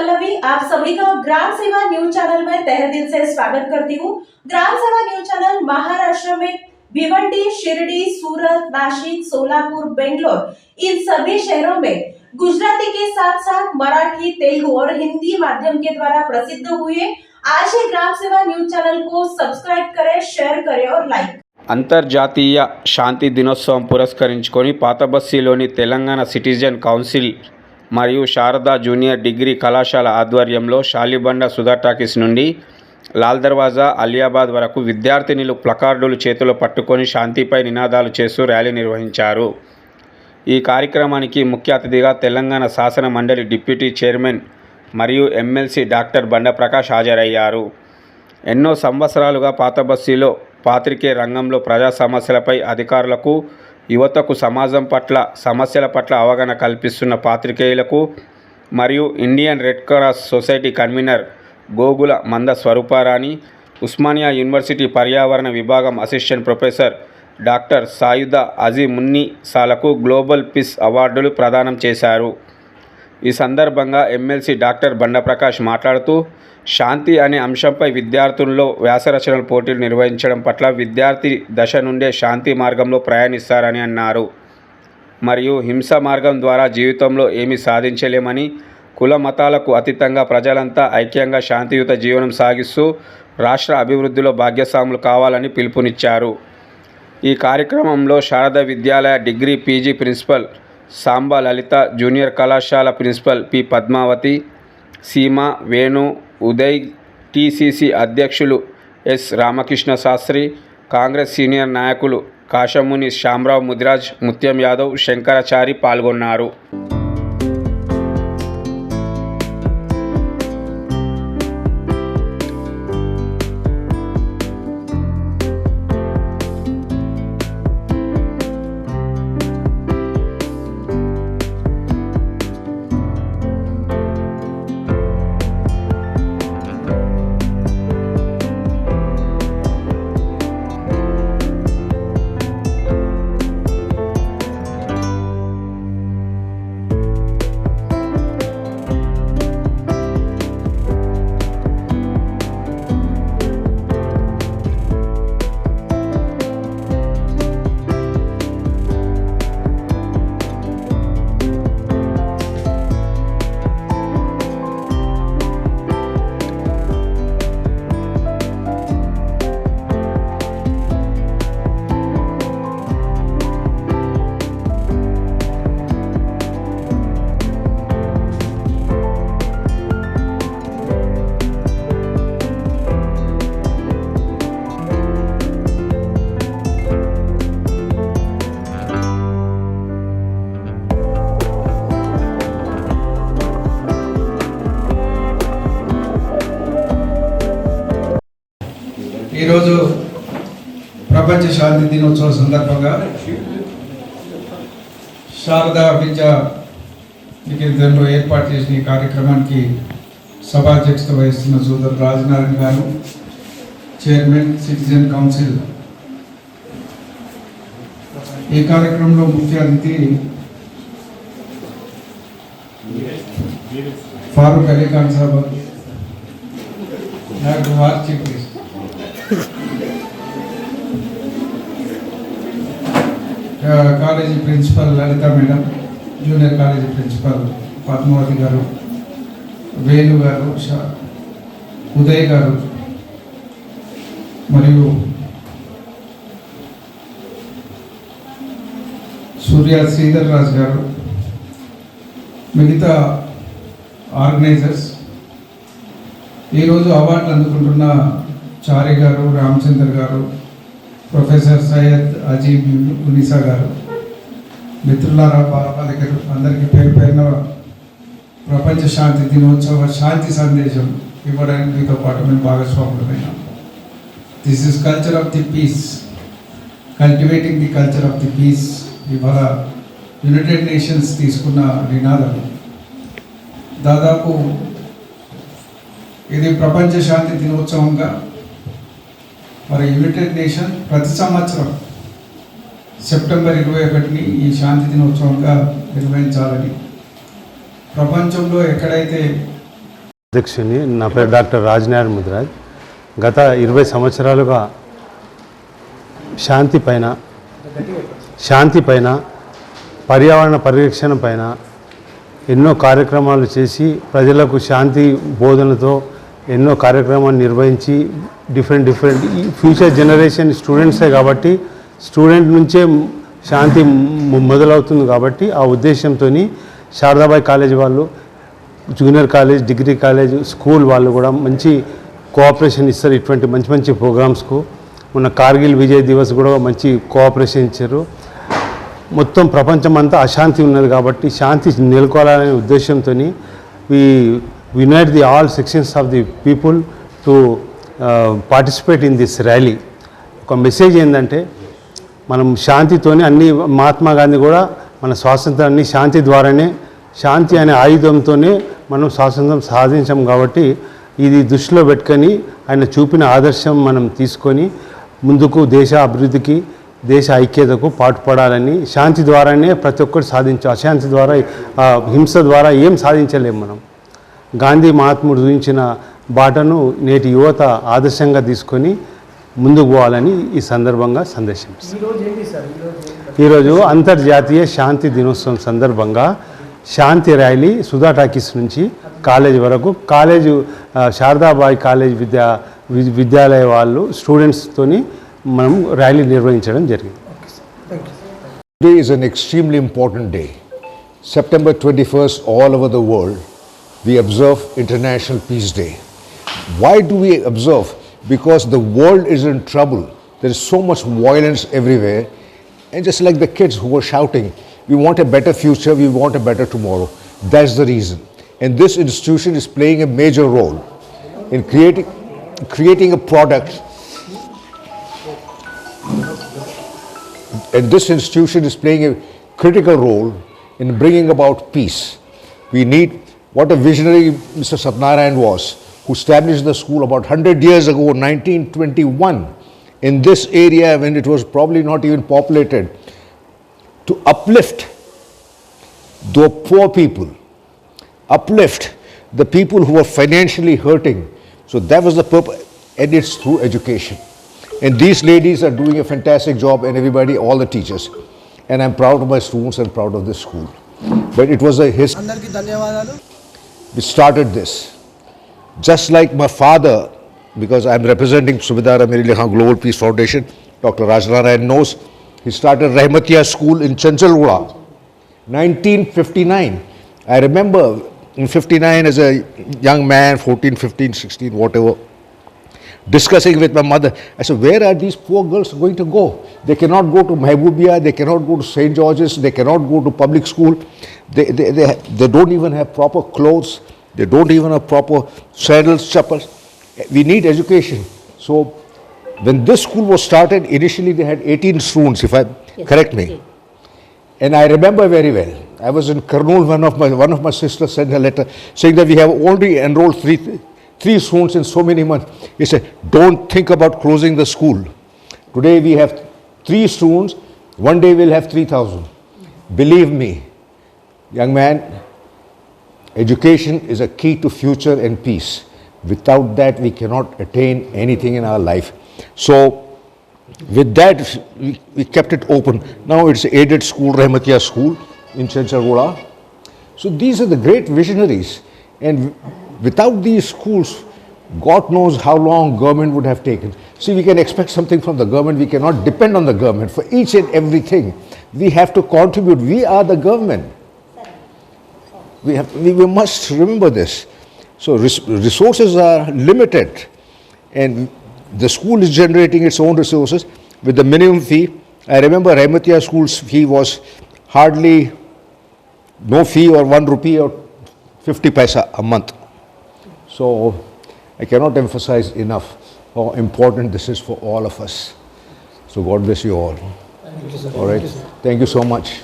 पल्लवी आप सभी का ग्राम सेवा न्यूज चैनल में तहे दिल से स्वागत करती हूँ ग्राम सेवा न्यूज चैनल महाराष्ट्र में भिवंडी शिरडी सूरत नासिक सोलापुर बेंगलोर इन सभी शहरों में गुजराती के साथ साथ मराठी तेलुगु और हिंदी माध्यम के द्वारा प्रसिद्ध हुए आज ही ग्राम सेवा न्यूज चैनल को सब्सक्राइब करें शेयर करें और लाइक అంతర్జాతీయ శాంతి దినోత్సవం పురస్కరించుకొని పాతబస్తీలోని తెలంగాణ సిటిజన్ కౌన్సిల్ మరియు శారదా జూనియర్ డిగ్రీ కళాశాల ఆధ్వర్యంలో షాలిబండ సుధా టాకీస్ నుండి లాల్ దర్వాజా అలియాబాద్ వరకు విద్యార్థినిలు ప్లకార్డులు చేతిలో పట్టుకొని శాంతిపై నినాదాలు చేస్తూ ర్యాలీ నిర్వహించారు. ఈ కార్యక్రమానికి ముఖ్య అతిథిగా తెలంగాణ శాసన మండలి డిప్యూటీ చైర్మన్ మరియు ఎమ్మెల్సీ డాక్టర్ బండప్రకాష్ హాజరయ్యారు. ఎన్నో సంవత్సరాలుగా పాత బస్సీలో పాత్రికే రంగంలో ప్రజా సమస్యలపై అధికారులకు యువతకు సమాజం పట్ల సమస్యల పట్ల అవగాహన కల్పిస్తున్న పాత్రికేయులకు మరియు Indian Red Cross Society convener Gogula Manda Swarooparani Osmania university పర్యావరణ విభాగం అసిస్టెంట్ ప్రొఫెసర్ డాక్టర్ సాయుధ అజీమున్ని సాలకు గ్లోబల్ పీస్ అవార్డులు ప్రదానం చేశారు. ఈ సందర్భంగా ఎమ్మెల్సీ డాక్టర్ బండప్రకాష్ మాట్లాడుతూ శాంతి అనే అంశంపై విద్యార్థుల్లో వ్యాసరచనల పోటీలు నిర్వహించడం పట్ల విద్యార్థి దశ నుండే శాంతి మార్గంలో ప్రయాణిస్తారని అన్నారు. మరియు హింస మార్గం ద్వారా జీవితంలో ఏమీ సాధించలేమని కుల మతాలకు అతీతంగా ప్రజలంతా ఐక్యంగా శాంతియుత జీవనం సాగిస్తూ రాష్ట్ర అభివృద్ధిలో భాగ్యస్వాములు కావాలని పిలుపునిచ్చారు. ఈ కార్యక్రమంలో Sharada Vidyalaya degree PG principal Samba Lalitha junior కళాశాల principal P Padmavathi Seema Venu Uday TCC అధ్యక్షులు S Ramakrishna Sastry Congress senior నాయకులు కాశముని శ్యామరావు ముదిరాజ్ ముత్యం యాదవ్ శంకరాచారి పాల్గొన్నారు. ఈరోజు ప్రపంచ శాంతి దినోత్సవం సందర్భంగా శారదా విద్యా నికేతన్లో ఏర్పాటు చేసిన ఈ కార్యక్రమానికి సభాధ్యక్షత వహిస్తున్న సోదరు రాజనారాయణ గారు చైర్మన్ సిటిజన్ కౌన్సిల్. ఈ కార్యక్రమంలో ముఖ్య అతిథి ఫారూక్ అలీఖాన్ సాబ్ నాకు war college principal Lalitha madam junior college principal Padmavathi గారు వేణు గారు ఉదయ్ గారు మరియు సూర్య శ్రీధర్ రాజ్ గారు మిగతా ఆర్గనైజర్స్ ఈరోజు అవార్డులు అందుకుంటున్న చారి గారు రామచంద్ర గారు ప్రొఫెసర్ సయ్యద్ అజీబ్ ఉనిసా గారు మిత్రులారా బాలబాలికలు అందరికీ పేరు పేరున ప్రపంచ శాంతి దినోత్సవ శాంతి సందేశం ఇవ్వడానికి మీతో పాటు మేము భాగస్వాములమైనాం. This is culture of the peace cultivating the culture of the peace ఇవాళ యునైటెడ్ నేషన్స్ తీసుకున్న నినాదం. దాదాపు ఇది ప్రపంచ శాంతి దినోత్సవంగా మరి యునైటెడ్ నేషన్ ప్రతి సంవత్సరం సెప్టెంబర్ ఇరవై ఒకటిని ఈ శాంతి దినోత్సవంగా నిర్వహించాలని ప్రపంచంలో ఎక్కడైతే అధ్యక్షుని నా పేరు డాక్టర్ రాజనారాయణ ముద్రాజ్. గత ఇరవై సంవత్సరాలుగా శాంతి పైన శాంతి పైన పర్యావరణ పరిరక్షణ పైన ఎన్నో కార్యక్రమాలు చేసి ప్రజలకు శాంతి బోధనతో ఎన్నో కార్యక్రమాలు నిర్వహించి డిఫరెంట్ డిఫరెంట్ ఈ ఫ్యూచర్ జనరేషన్ స్టూడెంట్సే కాబట్టి స్టూడెంట్ నుంచే శాంతి మొదలవుతుంది కాబట్టి ఆ ఉద్దేశంతో శారదాబాయి కాలేజ్ వాళ్ళు junior college degree college school వాళ్ళు కూడా మంచి కోఆపరేషన్ ఇస్తారు ఇటువంటి మంచి మంచి ప్రోగ్రామ్స్కు మొన్న కార్గిల్ విజయ్ దివస్ కూడా మంచి కోఆపరేషన్ ఇచ్చారు. మొత్తం ప్రపంచం అంతా అశాంతి ఉన్నది కాబట్టి శాంతి నెలకొల్పాలనే ఉద్దేశంతో we unite the all sections of the people to participate in this rally ఒక మెసేజ్ ఏంటంటే మనం శాంతితోనే అన్ని మహాత్మా గాంధీ కూడా మన స్వాతంత్రాన్ని శాంతి ద్వారానే శాంతి అనే ఆయుధంతోనే మనం స్వాతంత్రం సాధించాం కాబట్టి ఇది దృష్టిలో పెట్టుకొని ఆయన చూపిన ఆదర్శం మనం తీసుకొని ముందుకు దేశ అభివృద్ధికి దేశ ఐక్యతకు పాటుపడాలని శాంతి ద్వారానే ప్రతి ఒక్కరు సాధించు అశాంతి ద్వారా హింస ద్వారా ఏం సాధించలేము మనం. గాంధీ మహాత్ముడు చూపించిన బాటను నేటి యువత ఆదర్శంగా తీసుకొని ముందుకు పోవాలని ఈ సందర్భంగా సందేశం ఈరోజు అంతర్జాతీయ శాంతి దినోత్సవం సందర్భంగా శాంతి ర్యాలీ సుధా టాకీస్ నుంచి కాలేజ్ వరకు. కాలేజు శారదాబాయి కాలేజ్ విద్యా విద్యాలయ వాళ్ళు స్టూడెంట్స్తోని మనం ర్యాలీ నిర్వహించడం జరిగింది. Today is an extremely important day. September 21st, all over the world, we observe International Peace Day. Why do we observe? Because the world is in trouble. There is so much violence everywhere. And just like the kids who were shouting, we want a better future, we want a better tomorrow. That's the reason. And this institution is playing a major role in creating, creating a product and this institution is playing a critical role in bringing about peace. We need what a visionary Mr. Satnarayan was, who established the school about 100 years ago, 1921, in this area when it was probably not even populated, to uplift the poor people, uplift the people who were financially hurting. So that was the purpose, and it's through education. And these ladies are doing a fantastic job, and everybody, all the teachers. And I'm proud of my students and proud of this school. But it was a history we started this. Just like my father, because I'm representing Subhidara Meri Global Peace Foundation, Dr. Rajnarayan knows, he started Rahmatiya School in Chanchalgura, 1959. I remember in 59 as a young man, 14, 15, 16, whatever, discussing with my mother. I said, Where are these poor girls going to go? They cannot go to Mahbubia, they cannot go to St. George's, they cannot go to public school. They, they, they, they don't even have proper clothes, they don't even have proper sandals, chappals. We need education. So, when this school was started, initially they had 18 students, if I correct me. And I remember very well. I was in Kurnool, one of my one of my sisters sent a letter saying that we have only enrolled three three students in so many months. He said, Don't think about closing the school. Today we have three students, one day we'll have three thousand. Believe me, young man, education is a key to future and peace. Without that, we cannot attain anything in our life. So with that, we, we kept it open. Now it's aided school, Rahmatiya School in Chanchargoda. So these are the great visionaries. And without these schools, God knows how long government would have taken. See, we can expect something from the government. We cannot depend on the government for each and everything. We have to contribute. We are the government. We, have, we, we must remember this. So res- resources are limited, and the school is generating its own resources with the minimum fee. I remember Rahmatiya school's fee was hardly no fee or one rupee or 50 paisa a month. So I cannot emphasize enough how important this is for all of us. So God bless you all. All right. Thank you so much.